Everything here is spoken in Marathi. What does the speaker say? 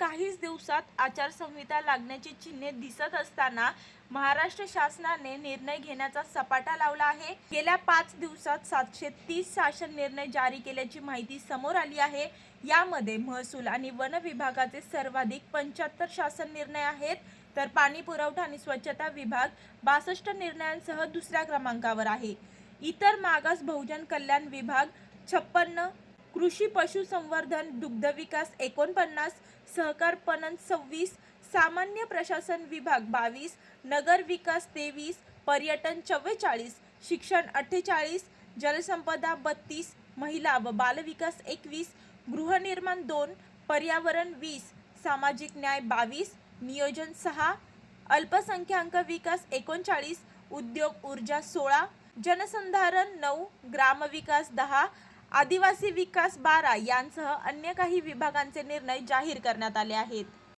काहीच दिवसात आचारसंहिता लागण्याची चिन्हे दिसत असताना महाराष्ट्र शासनाने निर्णय घेण्याचा सपाटा लावला आहे. गेल्या पाच दिवसात सातशे तीस शासन निर्णय जारी केल्याची माहिती समोर आली आहे. यामध्ये महसूल आणि वन विभागाचे सर्वाधिक पंच्याहत्तर शासन निर्णय आहेत. तर पाणी पुरवठा आणि स्वच्छता विभाग बासष्ट निर्णयांसह दुसऱ्या क्रमांकावर आहे. इतर मागास बहुजन कल्याण विभाग छप्पन्न कृषी पशुसंवर्धन दुग्धविकास एकोणपन्नास सहकार पणन सव्वीस सामान्य प्रशासन विभाग बावीस नगर विकास तेवीस पर्यटन चव्वेचाळीस शिक्षण अठ्ठेचाळीस जलसंपदा बत्तीस महिला व बालविकास एकवीस गृहनिर्माण दोन पर्यावरण वीस सामाजिक न्याय बावीस नियोजन सहा अल्पसंख्याक विकास एकोणचाळीस उद्योग ऊर्जा सोळा जनसंधारण नऊ ग्रामविकास दहा आदिवासी विकास बारा यांसह अन्य काही विभागांचे निर्णय जाहीर करण्यात आले आहेत.